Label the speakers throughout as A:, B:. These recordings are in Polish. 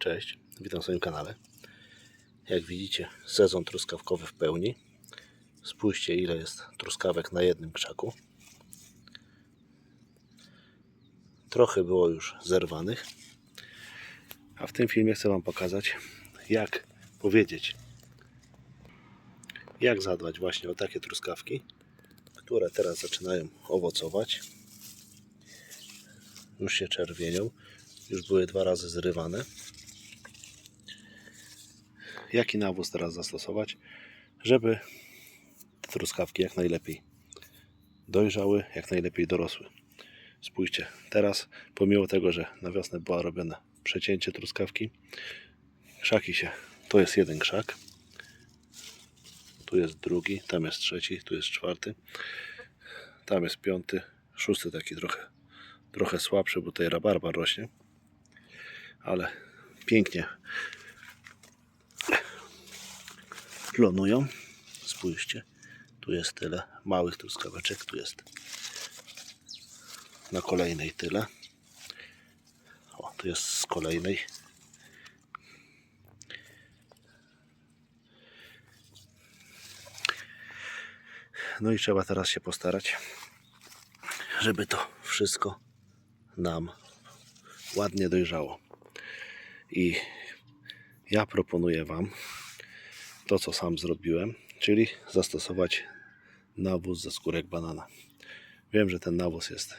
A: Cześć, witam w swoim kanale. Jak widzicie, sezon truskawkowy w pełni. Spójrzcie, ile jest truskawek na jednym krzaku. Trochę było już zerwanych. A w tym filmie chcę Wam pokazać, jak powiedzieć, jak zadbać właśnie o takie truskawki, które teraz zaczynają owocować. Już się czerwienią, już były dwa razy zrywane. Jaki nawóz teraz zastosować, żeby te truskawki jak najlepiej dojrzały, jak najlepiej dorosły. Spójrzcie, teraz pomimo tego, że na wiosnę była robione przecięcie truskawki, krzaki się, to jest jeden krzak, tu jest drugi, tam jest trzeci, tu jest czwarty, tam jest piąty, szósty taki trochę, trochę słabszy, bo tutaj rabarbar rośnie, ale pięknie plonują. Spójrzcie, tu jest tyle małych truskaweczek, tu jest na kolejnej tyle. O, tu jest z kolejnej. No i trzeba teraz się postarać, żeby to wszystko nam ładnie dojrzało. I ja proponuję Wam to, co sam zrobiłem, czyli zastosować nawóz ze skórek banana. Wiem, że ten nawóz jest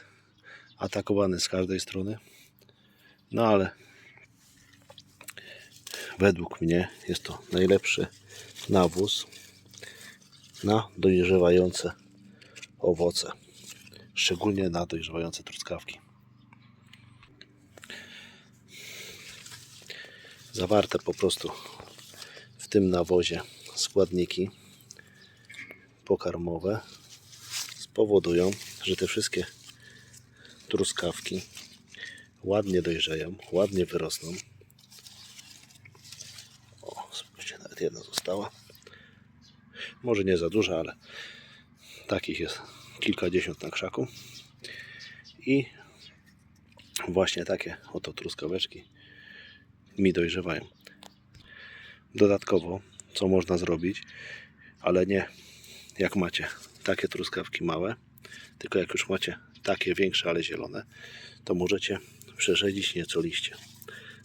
A: atakowany z każdej strony, no ale według mnie jest to najlepszy nawóz na dojrzewające owoce, szczególnie na dojrzewające truskawki. Zawarte po prostu tym nawozie składniki pokarmowe spowodują, że te wszystkie truskawki ładnie dojrzeją, ładnie wyrosną. O, spójrzcie, nawet jedna została. Może nie za duża, ale takich jest kilkadziesiąt na krzaku. I właśnie takie oto truskaweczki mi dojrzewają. Dodatkowo, co można zrobić, ale nie jak macie takie truskawki małe, tylko jak już macie takie większe, ale zielone, to możecie przerzedzić nieco liście.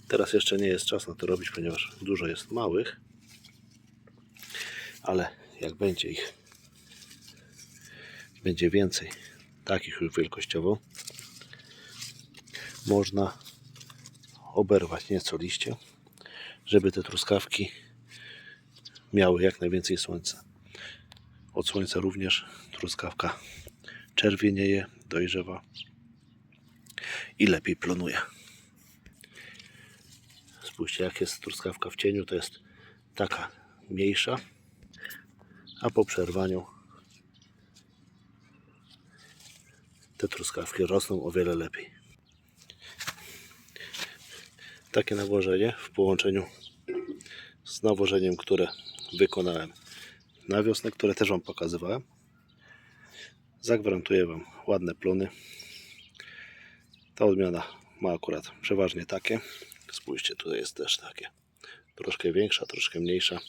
A: Teraz jeszcze nie jest czas na to robić, ponieważ dużo jest małych, ale jak będzie ich będzie więcej takich już wielkościowo, można oberwać nieco liście, żeby te truskawki miały jak najwięcej słońca. Od słońca również truskawka czerwienieje, dojrzewa i lepiej plonuje. Spójrzcie, jak jest truskawka w cieniu, to jest taka mniejsza, a po przerwaniu te truskawki rosną o wiele lepiej. Takie nawożenie w połączeniu z nawożeniem, które wykonałem na wiosnę, które też Wam pokazywałem, zagwarantuję Wam ładne plony. Ta odmiana ma akurat przeważnie takie. Spójrzcie, tutaj jest też takie. Troszkę większa, troszkę mniejsza.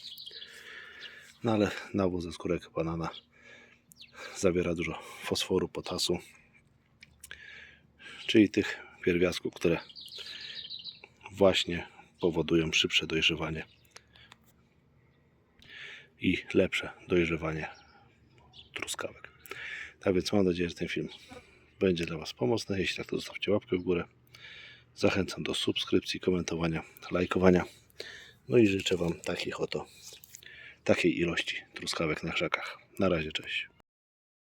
A: No ale nawóz ze skórek banana zawiera dużo fosforu, potasu, czyli tych pierwiastków, które właśnie powodują szybsze dojrzewanie i lepsze dojrzewanie truskawek. Tak więc mam nadzieję, że ten film będzie dla Was pomocny. Jeśli tak, to zostawcie łapkę w górę. Zachęcam do subskrypcji, komentowania, lajkowania. No i życzę Wam takich oto, takiej ilości truskawek na krzakach. Na razie, cześć.